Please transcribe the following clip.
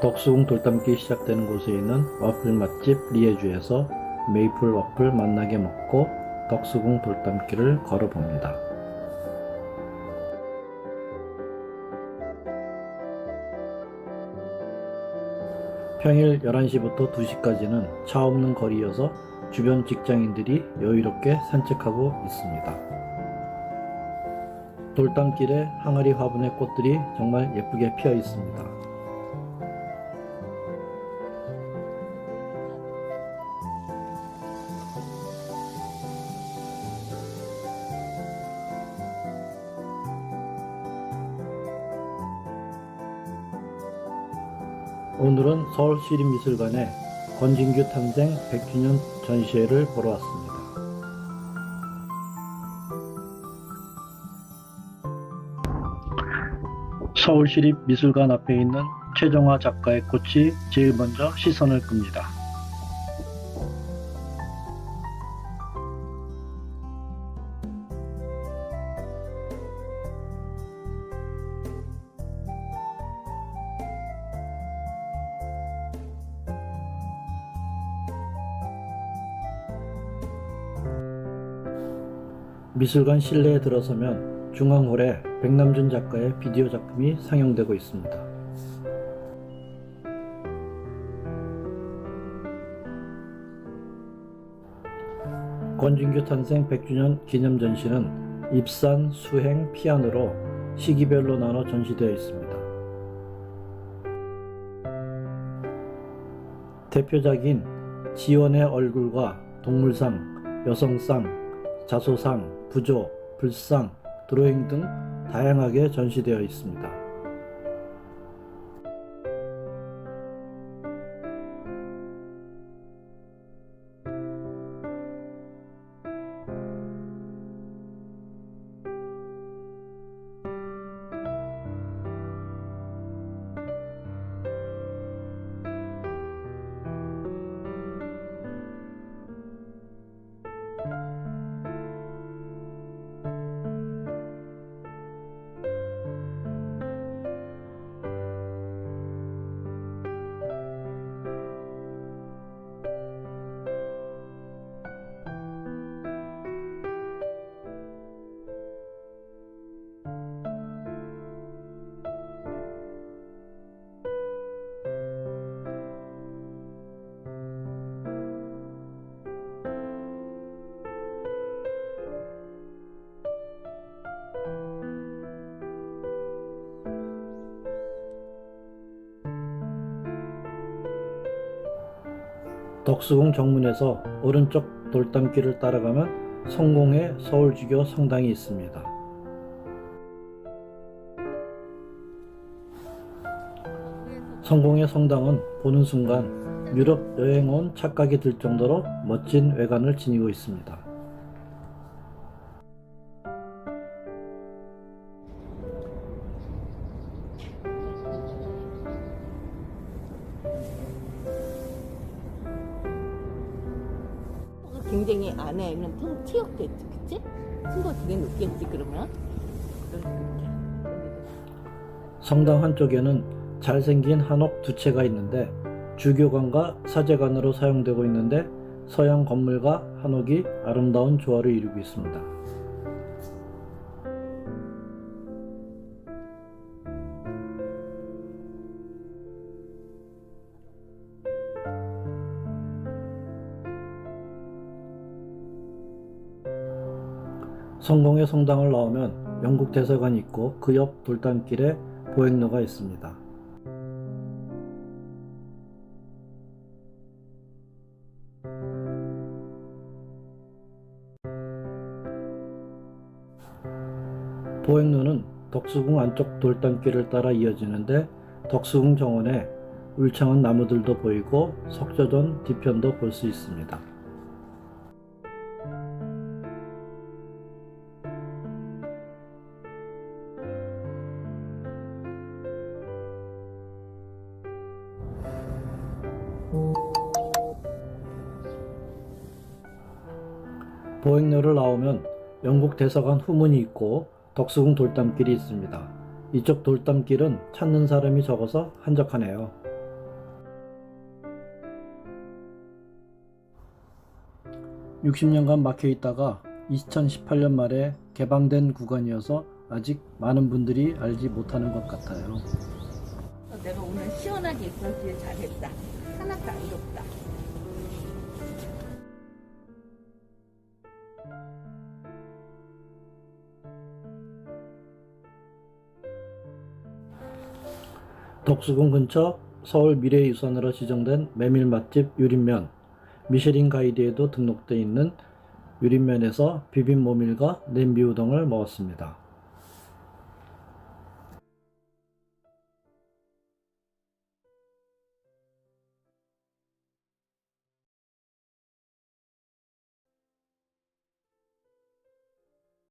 덕수궁 돌담길 시작되는 곳에 있는 와플 맛집 리에주에서 메이플 와플 만나게 먹고 덕수궁 돌담길을 걸어봅니다. 평일 11시부터 2시까지는 차 없는 거리여서 주변 직장인들이 여유롭게 산책하고 있습니다. 돌담길에 항아리 화분의 꽃들이 정말 예쁘게 피어 있습니다. 오늘은 서울시립미술관에 권진규 탄생 100주년 전시회를 보러 왔습니다. 서울시립미술관 앞에 있는 최정화 작가의 꽃이 제일 먼저 시선을 끕니다. 미술관 실내에 들어서면 중앙홀에 백남준 작가의 비디오 작품이 상영되고 있습니다. 권진규 탄생 100주년 기념 전시는 입산, 수행, 피아노로 시기별로 나눠 전시되어 있습니다. 대표작인 지원의 얼굴과 동물상, 여성상, 자소상, 부조, 불상, 드로잉 등 다양하게 전시되어 있습니다. 덕수궁 정문에서 오른쪽 돌담길을 따라가면 성공의 서울주교 성당이 있습니다. 성공의 성당은 보는 순간 유럽 여행 온 착각이 들 정도로 멋진 외관을 지니고 있습니다. 굉장히 안에는 통 튀었겠지, 그치? 층고 되게 높겠지, 그러면? 성당 한쪽에는 잘생긴 한옥 두 채가 있는데 주교관과 사제관으로 사용되고 있는데 서양 건물과 한옥이 아름다운 조화를 이루고 있습니다. 성공의 성당을 나오면 영국 대사관이 있고 그 옆 돌담길에 보행로가 있습니다. 보행로는 덕수궁 안쪽 돌담길을 따라 이어지는데 덕수궁 정원에 울창한 나무들도 보이고 석조전 뒤편도 볼 수 있습니다. 보행로를 나오면 영국 대사관 후문이 있고 덕수궁 돌담길이 있습니다. 이쪽 돌담길은 찾는 사람이 적어서 한적하네요. (60년간) 막혀 있다가 (2018년) 말에 개방된 구간이어서 아직 많은 분들이 알지 못하는 것 같아요. 어, 내가 오늘 시원하게 입었길 잘했다. 하나도 안 덥다. 덕수궁 근처 서울 미래유산으로 지정된 메밀 맛집 유린면 미쉐린 가이드에도 등록돼 있는 유린면에서 비빔 모밀과 냄비 우동을 먹었습니다.